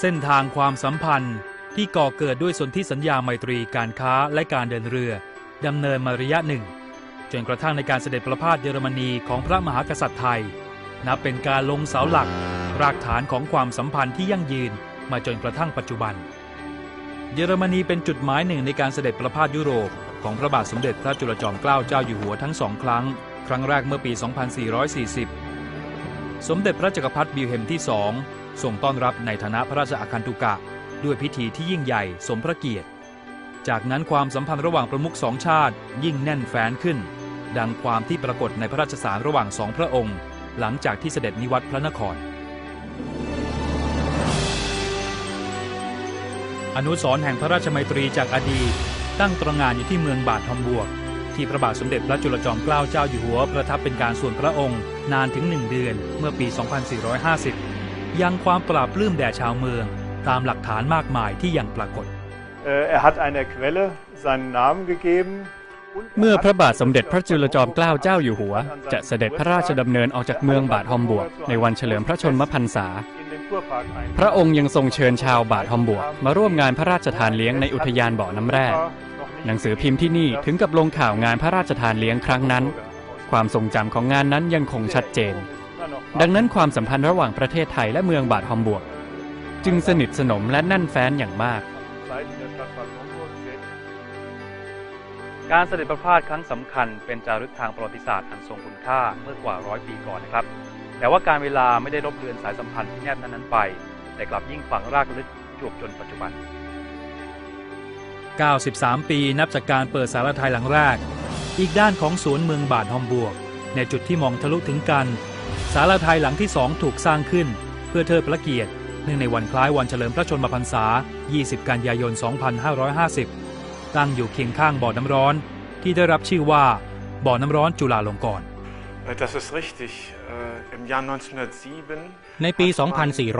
เส้นทางความสัมพันธ์ที่ก่อเกิดด้วยสนธิสัญญาไมตรีการค้าและการเดินเรือดำเนินมาระยะหนึ่ง จนกระทั่งในการเสด็จประพาสเยอรมนีของพระมหากษัตริย์ไทย นับเป็นการลงเสาหลัก รากฐานของความสัมพันธ์ที่ยั่งยืนมาจนกระทั่งปัจจุบัน เยอรมนีเป็นจุดหมายหนึ่งในการเสด็จประพาสยุโรป ของพระบาทสมเด็จพระจุลจอมเกล้าเจ้าอยู่หัวทั้งสองครั้ง ครั้งแรกเมื่อปี 2440 สมเด็จพระจักรพรรดิบิลเฮมที่สอง ทรงต้อนรับในฐานะพระราชอาคันตุกะ ด้วยพิธีที่ยิ่งใหญ่สมพระเกียรติ จากนั้นความสัมพันธ์ระหว่างประมุขสองชาติ ยิ่งแน่นแฟ้นขึ้น ดังความที่ปรากฏในพระราชสารระหว่างสองพระองค์ หลังจากที่เสด็จนิวัตรพระนคร อนุสรณ์แห่งพระราชมัยตรีจากอดีต ตั้งตรงานอยู่ที่เมืองบาททอมบวกที่พระบาทสมเด็จพระจุลจอมเกล้าเจ้าอยู่หัวประทับเป็นการส่วนพระองค์ นานถึงหนึ่งเดือนเมื่อปี 2450 ยังความปราบปลื้มแด่ชาวเมือง ตามหลักฐานมากมายที่ยังปรากฏ Er hat einer Quelle seinen Namen gegeben. เมื่อพระบาทสมเด็จพระจุลจอมเกล้าเจ้าอยู่หัว จะเสด็จพระราชดำเนินออกจากเมืองบาทฮอมบวก ในวันเฉลิมพระชนมพรรษา พระองค์ยังทรงเชิญชาวบาทฮอมบวก มาร่วมงานพระราชทานเลี้ยงในอุทยานบ่อน้ำแร่หนังสือพิมพ์ที่นี่ถึงกับลงข่าวงานพระราชทานเลี้ยงครั้งนั้น ความทรงจำของงานนั้นยังคงชัดเจน ดังนั้นความสัมพันธ์ระหว่างประเทศไทยและเมืองบาทฮอมบวก จึงสนิทสนมและแน่นแฟ้นอย่างมาก การเสด็จประพาสครั้งสำคัญเป็นจารึกทางประวัติศาสตร์อันทรงคุณค่าเมื่อกว่าร้อยปีก่อนนะครับ แต่ว่าการเวลาไม่ได้ลบเลือนสายสัมพันธ์ที่แนบแน่นนั้นไป แต่กลับยิ่งฝังรากลึกจวบจนปัจจุบัน 93 ปีนับจากการเปิดสารไทยหลังแรก อีกด้านของสวนเมืองบาทฮอมบวก ในจุดที่มองทะลุถึงกัน สารไทยหลังที่สองถูกสร้างขึ้น เพื่อเทิดพระเกียรติเนื่องในวันคล้ายวันเฉลิมพระชนมพรรษา 20 กันยายน 2550 ตั้งอยู่เคียงข้างบ่อน้ำร้อนที่ได้รับชื่อว่าบ่อน้ำร้อนจุฬาลงกรณ์ Das ist richtig. Äh, Im Jahr 1907ในปี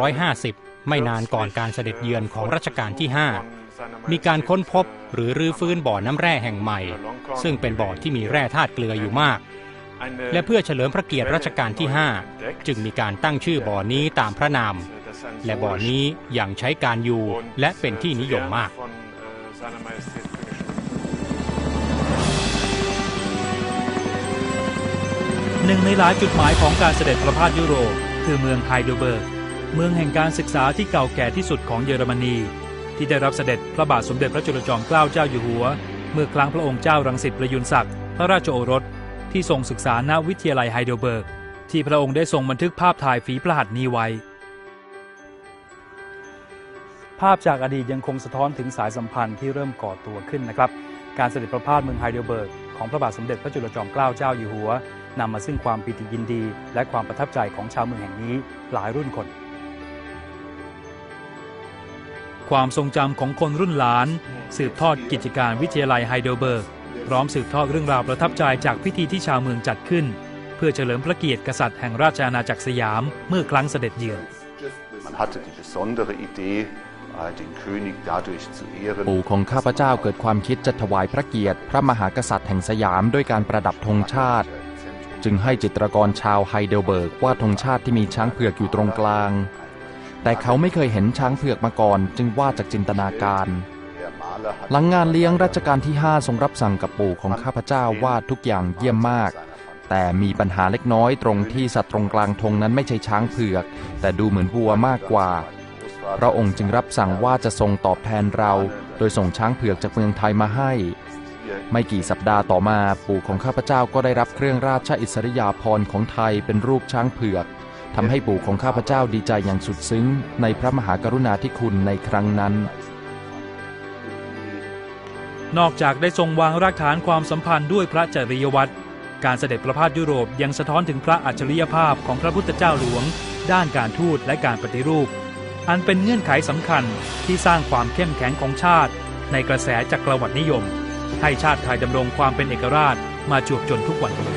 2450 ไม่นานก่อนการเสด็จเยือนของรัชกาลที่ 5 มีการค้นพบหรือรื้อฟื้นบ่อน้ำแร่แห่งใหม่ ซึ่งเป็นบ่อที่มีแร่ธาตุเกลืออยู่มาก และเพื่อเฉลิมพระเกียรติรัชกาลที่ 5 จึงมีการตั้งชื่อบ่อนี้ตามพระนาม และบ่อนี้ยังใช้การอยู่และเป็นที่นิยมมาก หนึ่งในหลายจุดหมายของการเสด็จประพาสยุโรป คือเมืองไฮเดลเบิร์ก เมืองแห่งการศึกษาที่เก่าแก่ที่สุดของเยอรมนี ที่ได้รับเสด็จพระบาทสมเด็จพระจุลจอมเกล้าเจ้าอยู่หัว เมื่อครั้งพระองค์เจ้ารังสิตประยุนศักดิ์พระราชโอรส ที่ทรงศึกษาณวิทยาลัยไฮเดลเบิร์ก ที่พระองค์ได้ทรงบันทึกภาพถ่ายฝีพระหัตถ์นี้ไว้ ภาพจากอดีตยังคงสะท้อนถึงสายสัมพันธ์ที่เริ่มก่อตัวขึ้นนะครับ การเสด็จประพาสเมืองไฮเดลเบิร์กของพระบาทสมเด็จพระจุลจอมเกล้าเจ้าอยู่หัวนำมาซึ่งความปิติยินดี และความประทับใจของชาวเมืองแห่งนี้หลายรุ่นคน ความทรงจำของคนรุ่นหลาน สืบทอดกิจการวิทยาลัยไฮเดลเบิร์ก พร้อมสืบทอดเรื่องราวประทับใจจากพิธีที่ชาวเมืองจัดขึ้น เพื่อเฉลิมพระเกียรติกษัตริย์แห่งราชอาณาจักรสยามเมื่อครั้งเสด็จเยือน Man hatte die besondere Idee, äh, den König dadurch zu ehren. ปู่ของข้าพเจ้าเกิดความคิดจะถวายพระเกียรติ พระมหากษัตริย์แห่งสยามด้วยการประดับธงชาติ จึงให้จิตรกรชาวไฮเดลเบิร์กวาดธงชาติที่มีช้างเผือกอยู่ตรงกลาง แต่เขาไม่เคยเห็นช้างเผือกมาก่อน จึงวาดจากจินตนาการ Der Maler hat หลังงานเลี้ยงรัชกาลที่ 5 ทรงรับสั่งกับปู่ของข้าพเจ้าว่าทุกอย่างเยี่ยมมาก แต่มีปัญหาเล็กน้อยตรงที่สัตว์ตรงกลางธงนั้นไม่ใช่ช้างเผือก แต่ดูเหมือนวัวมากกว่า พระองค์จึงรับสั่งว่าจะทรงตอบแทนเรา โดยส่งช้างเผือกจากเมืองไทยมาให้ ไม่กี่สัปดาห์ต่อมาปู่ของข้าพเจ้าก็ได้รับเครื่องราชอิสริยาภรณ์ของไทยเป็นรูปช้างเผือกทำให้ปู่ของข้าพเจ้าดีใจอย่างสุดซึ้ง ในพระมหากรุณาธิคุณในครั้งนั้น นอกจากได้ทรงวางรากฐานความสัมพันธ์ด้วยพระจริยวัตร การเสด็จประพาสยุโรปยังสะท้อนถึงพระอัจฉริยภาพของพระพุทธเจ้าหลวง ด้านการทูตและการปฏิรูป อันเป็นเงื่อนไขสำคัญที่สร้างความเข้มแข็งของชาติ ในกระแสจักรวรรดินิยม ให้ชาติไทยดำรงความเป็นเอกราชมาจวบจนทุกวันนี้